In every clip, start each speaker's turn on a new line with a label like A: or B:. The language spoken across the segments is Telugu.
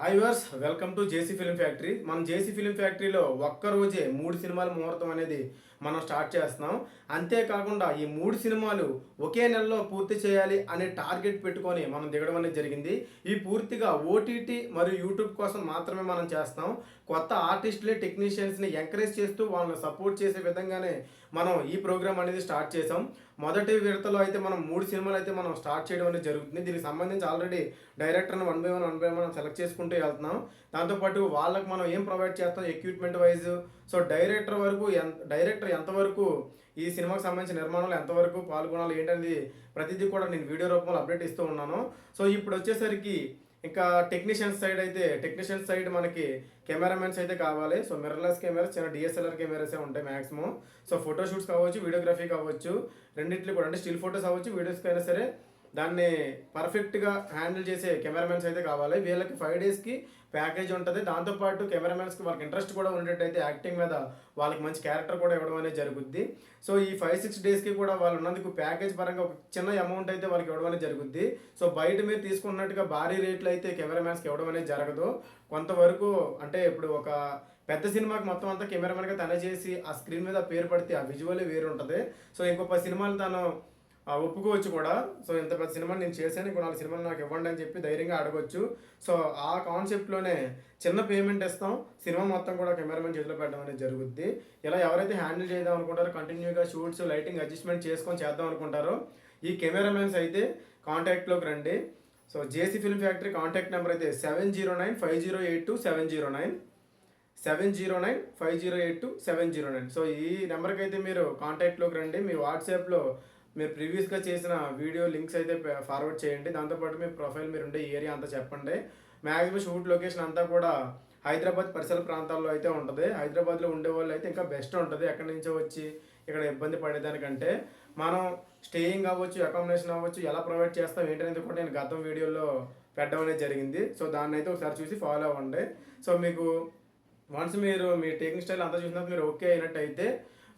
A: Hi viewers welcome to JC film factory మనం జేసీ ఫిలిం ఫ్యాక్టరీలో ఒక్క రోజే మూడు సినిమాల ముహూర్తం అనేది మనం స్టార్ట్ చేస్తున్నాం. అంతేకాకుండా ఈ మూడు సినిమాలు ఒకే నెలలో పూర్తి చేయాలి అనే టార్గెట్ పెట్టుకొని మనం దిగడం అనేది జరిగింది. ఈ పూర్తిగా ఓటీటీ మరియు యూట్యూబ్ కోసం మాత్రమే మనం చేస్తాం కొత్త ఆర్టిస్టులే టెక్నీషియన్స్ని ఎంకరేజ్ చేస్తూ వాళ్ళని సపోర్ట్ చేసే విధంగానే మనం ఈ ప్రోగ్రామ్ అనేది స్టార్ట్ చేసాం మొదటి విడతలో అయితే మనం మూడు సినిమాలు అయితే మనం స్టార్ట్ చేయడం అనేది జరుగుతుంది. దీనికి సంబంధించి ఆల్రెడీ డైరెక్టర్ని one by one one by one మనం సెలెక్ట్ చేసుకుంటూ వెళ్తున్నాం. దాంతోపాటు వాళ్ళకి మనం ఏం ప్రొవైడ్ చేస్తాం? Equipment wise. సో డైరెక్టర్ వరకు ఎంత డైరెక్టర్ ఎంతవరకు ఈ సినిమాకి సంబంధించిన నిర్మాణంలో ఎంతవరకు పాల్గొనాలి ఏంటనేది ప్రతిదీ కూడా నేను వీడియో రూపంలో అప్డేట్ ఇస్తూ ఉన్నాను. సో ఇప్పుడు వచ్చేసరికి ఇంకా టెక్నీషియన్స్ సైడ్ అయితే టెక్నీషియన్స్ సైడ్ మనకి కెమెరామెన్స్ అయితే కావాలి. సో మిర్రర్లెస్ కెమెరాస్ చిన్న డిఎస్ఎల్ఆర్ కెమెరాసే ఉంటాయి మాక్సిమం. సో ఫోటో షూట్స్ కావచ్చు వీడియోగ్రఫీ కావచ్చు రెండింటిలో కూడా అంటే స్టిల్ ఫోటోస్ అవ్వచ్చు వీడియోస్కి అయినా సరే దాన్ని పర్ఫెక్ట్గా హ్యాండిల్ చేసే కెమెరామెన్స్ అయితే కావాలి. వీళ్ళకి ఫైవ్ డేస్కి ప్యాకేజ్ ఉంటుంది. దాంతోపాటు కెమెరామెన్స్కి వాళ్ళకి ఇంట్రెస్ట్ కూడా ఉండేటైతే యాక్టింగ్ మీద వాళ్ళకి మంచి క్యారెక్టర్ కూడా ఇవ్వడం అనేది జరుగుద్ది. సో ఈ ఫైవ్ సిక్స్ డేస్కి కూడా వాళ్ళు ఉన్నందుకు ప్యాకేజ్ పరంగా ఒక చిన్న అమౌంట్ అయితే వాళ్ళకి ఇవ్వడం అనేది జరుగుద్ది. సో బయట మీరు తీసుకున్నట్టుగా భారీ రేట్లు అయితే కెమెరామెన్స్కి ఇవ్వడం అనేది జరగదు. కొంతవరకు అంటే ఇప్పుడు ఒక పెద్ద సినిమాకి మొత్తం అంతా కెమెరామెన్గా తన చేసి ఆ స్క్రీన్ మీద పేరు పడితే ఆ విజువలే వేరు ఉంటుంది సో ఇంకో పది సినిమాలు తను ఒప్పుకోవచ్చు కూడా. సో ఇంత పెద్ద సినిమా నేను చేశాను. ఇంకో నాలుగు సినిమాలు నాకు ఇవ్వండి అని చెప్పి ధైర్యంగా అడగొచ్చు. సో ఆ కాన్సెప్ట్లోనే చిన్న పేమెంట్ ఇస్తాం. సినిమా మొత్తం కూడా కెమెరామెన్ చేతిలో పెట్టడం అనేది జరుగుద్ది. ఇలా ఎవరైతే హ్యాండిల్ చేద్దాం అనుకుంటారో కంటిన్యూగా షూట్స్ లైటింగ్ అడ్జస్ట్మెంట్ చేసుకొని చేద్దాం అనుకుంటారో ఈ కెమెరామెన్స్ అయితే కాంటాక్ట్లోకి రండి. So JC film factory contact number అయితే seven zero nine five zero eight two seven zero nine. Seven zero nine five zero eight two seven zero nine. So ఈ నెంబర్కి అయితే మీరు కాంటాక్ట్లోకి రండి. మీ వాట్సాప్లో మీరు ప్రీవియస్గా చేసిన వీడియో లింక్స్ అయితే ఫార్వర్డ్ చేయండి. దాంతోపాటు మీ ప్రొఫైల్ మీరు ఉండే ఏరియా అంతా చెప్పండి. మ్యాక్సిమం షూట్ లొకేషన్ అంతా కూడా హైదరాబాద్ పరిసర ప్రాంతాల్లో అయితే ఉంటుంది. హైదరాబాద్లో ఉండే వాళ్ళు అయితే ఇంకా బెస్ట్ ఉంటుంది. ఎక్కడి నుంచో వచ్చి ఇక్కడ ఇబ్బంది పడేదానికంటే మనం స్టేయింగ్ అవ్వచ్చు అకామిడేషన్ అవ్వచ్చు ఎలా ప్రొవైడ్ చేస్తాం ఏంటనేది కూడా నేను గతం వీడియోలో పెట్టడం అనేది జరిగింది. సో దాన్ని అయితే ఒకసారి చూసి ఫాలో అవ్వండి. సో మీకు వన్స్ మీరు మీ టేకింగ్ స్టైల్ అంతా చూసినాక మీరు ఓకే అయినట్టయితే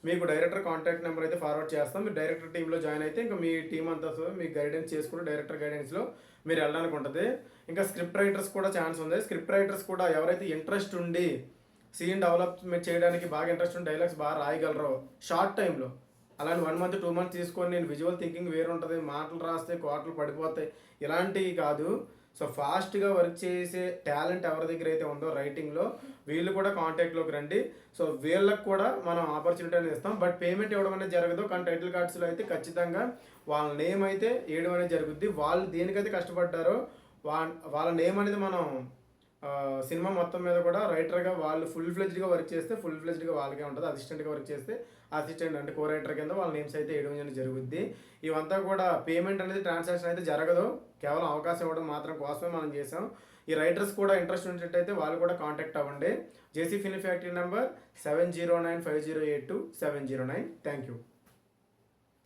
A: మీకు డైరెక్టర్ కాంటాక్ట్ నెంబర్ అయితే ఫార్వర్డ్ చేస్తాం. మీరు డైరెక్టర్ టీంలో జాయిన్ అయితే ఇంకా మీ టీం అంతా మీ మీకు గైడెన్స్ చేసుకుంటూ డైరెక్టర్ గైడెన్స్లో మీరు వెళ్ళడానికి ఉంటుంది. ఇంకా స్క్రిప్ట్ రైటర్స్ కూడా ఛాన్స్ ఉంది. స్క్రిప్ట్ రైటర్స్ కూడా ఎవరైతే ఇంట్రెస్ట్ ఉండి సీన్ డెవలప్మెంట్ చేయడానికి బాగా ఇంట్రెస్ట్ ఉండి డైలాగ్స్ బాగా రాయగలరో షార్ట్ టైంలో అలాంటి వన్ మంత్ టూ మంత్స్ తీసుకొని నేను విజువల్ థింకింగ్ వేరుంటుంది. మాటలు రాస్తే కోటలు పడిపోతాయి. ఇలాంటివి కాదు. సో ఫాస్ట్గా వర్క్ చేసే టాలెంట్ ఎవరి దగ్గర అయితే ఉందో రైటింగ్లో వీళ్ళు కూడా కాంటాక్ట్లోకి రండి. సో వీళ్ళకి కూడా మనం ఆపర్చునిటీ అనేది ఇస్తాం. బట్ పేమెంట్ ఇవ్వడం అనేది జరగదు. కానీ టైటిల్ కార్డ్స్లో అయితే ఖచ్చితంగా వాళ్ళ నేమ్ అయితే వేయడం అనేది జరుగుద్ది. వాళ్ళు దేనికైతే కష్టపడ్డారో వా వాళ్ళ నేమ్ అనేది మనం సినిమా మొత్తం మీద కూడా రైటర్గా వాళ్ళు ఫుల్ ఫ్లెజ్డ్గా వర్క్ చేస్తే ఫుల్ ఫ్లెజ్డ్గా వాళ్ళకే ఉంటుంది. అసిస్టెంట్గా వర్క్ చేస్తే అసిస్టెంట్ అంటే కో రైటర్ కింద వాళ్ళ నేమ్స్ అయితే వేయడం అనేది జరుగుద్ది. ఇవంతా కూడా పేమెంట్ అనేది ట్రాన్సాక్షన్ అయితే జరగదు. కేవలం అవకాశం ఇవ్వడం మాత్రం కోసమే మనం చేసాం ఈ రైటర్స్ కూడా ఇంట్రెస్ట్ ఉన్నట్టయితే వాళ్ళు కూడా కాంటాక్ట్ అవ్వండి. JC film factory number seven zero nine five zero eight two seven zero nine thank you